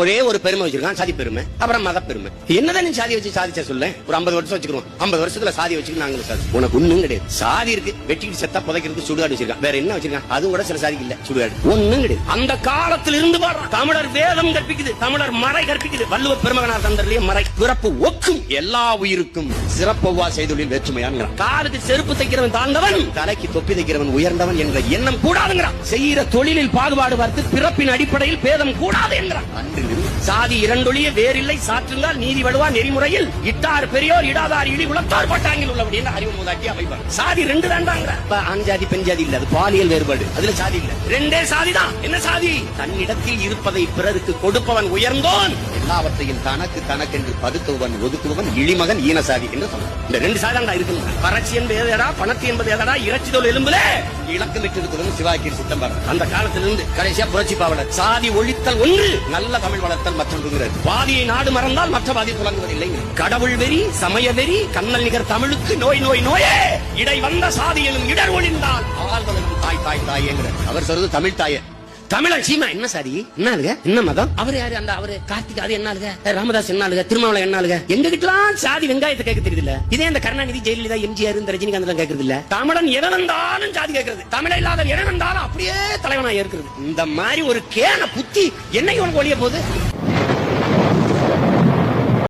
ஒரே ஒரு பெருமை வச்சிருக்கான் சாதி பெருமை அப்புறம் மத பெருமை. என்னதான் நீ சாதி வச்சு சாதிச்சா சொல்ல? ஒரு 50 வருஷம் வச்சுக்கிறோம். 50 வருஷத்துல சாதி வச்சுக்க நாங்க சாதி உனக்கு ஒண்ணும் கிடையாது. சாதி இருக்கு வெட்டிக்கிட்டு செத்தா புதைக்கிறதுக்கு சுடுகாடு வச்சிருக்கான். வேற என்ன வச்சிருக்கான்? அது கூட சில சாதிக்கு இல்ல. சுடுகாடு. ஒண்ணும் கிடையாது. அந்த காலத்துல இருந்து பாடுறான் தமிழர் வேதம் கற்பிக்குது தமிழர் மறை கற்பிக்குது. வள்ளுவ பெருமகனார் தந்தர்லயே மறை. பிறப்பு ஒக்கும் எல்லா உயிருக்கும். சிறப்பவ்வா செய்தொழில் வேற்றுமையான் காலுக்கு செருப்பு தைக்கிறவன் தாழ்ந்தவன் தலைக்கு தொப்பி தைக்கிறவன் உயர்ந்தவன் என்ற எண்ணம் கூடாதுங்கிறான். செய்யற தொழிலில் பாகுபாடு பார்த்து பிறப்பின் அடிப்படையில் பேதம் கூடாது என்கிறான். அன்றிலிருந்து சாதி இரண்டொழிய வேறில்லை. சாற்றுங்கால் நீதி வலுவா நெறிமுறையில் இட்டார் பெரியோர் இடாதார் இடி குலத்தார் பட்டாங்கில் உள்ளபடி என்று அறிவு மூதாட்டி அமைப்பார் சாதி ரெண்டு தாண்டாங்கிற இப்ப ஆண் ஜாதி பெண் ஜாதி இல்ல. அது பாலியல் வேறுபாடு. அதுல சாதி இல்ல. ரெண்டே சாதி தான். என்ன சாதி? தன்னிடத்தில் இருப்பதை பிறருக்கு கொடுப்பவன் உயர்ந்தோன். எல்லாவற்றையும் தனக்கு தனக்கென்று பதுக்குவன் ஒதுக்குவன் இழிமகன் ஈனசாதி என்று சொன்னார். இந்த ரெண்டு சாதி தான் இருக்கு வறட்சி என்பது எதடா? பணத்து என்பது எதடா? இறைச்சி தோல் எலும்புல. இலக்கமிட்டு இருக்கிறது சிவாக்கியர் சித்தம் பாரதம். அந்த காலத்திலிருந்து கடைசியா புரட்சி பாவலர். சாதி ஒழித்தல் ஒன்று. நல்ல தமிழ் வளர்த்தல் மற்றொன்றுங்கிறது. பாதியை நாடு மறந்தால் மற்ற பாதி புலங்குவதில்லை. கடவுள் வெறி சமய வெறி கண்ணல் நிகர் தமிழுக்கு நோய் நோய் நோயே! இடை வந்த சாதியிலும் இடர் ஒழிந்தால் ஆள்வதற்கு தாய் தாய் தாயேங்கிறார். அவர் சொல்றது தமிழ் தாயே. தமிழன் சீமா என்ன சாதி என்ன ஆளுங்க? என்ன மதம்? அவர் யாரு? அந்த அவரு கார்த்திக் அது என்ன ஆளுங்க? ராமதாஸ் என்ன ஆளுங்க? திருமாவளை என்ன ஆளுங்க? எங்க கிட்டலாம் சாதி வெங்காயத்தை கேட்க தெரியுது இல்ல? இதே இந்த கருணாநிதி ஜெயலலிதா எம்ஜிஆர் இந்த ரஜினிகாந்த் எல்லாம் கேட்கறது இல்ல? தமிழன் எவனந்தாலும் சாதி கேட்கறது. தமிழ இல்லாத எவனந்தாலும் அப்படியே தலைவனா ஏற்கிறது இந்த மாதிரி ஒரு கேன புத்தி என்னைக்கு உனக்கு ஒழிய போகுது?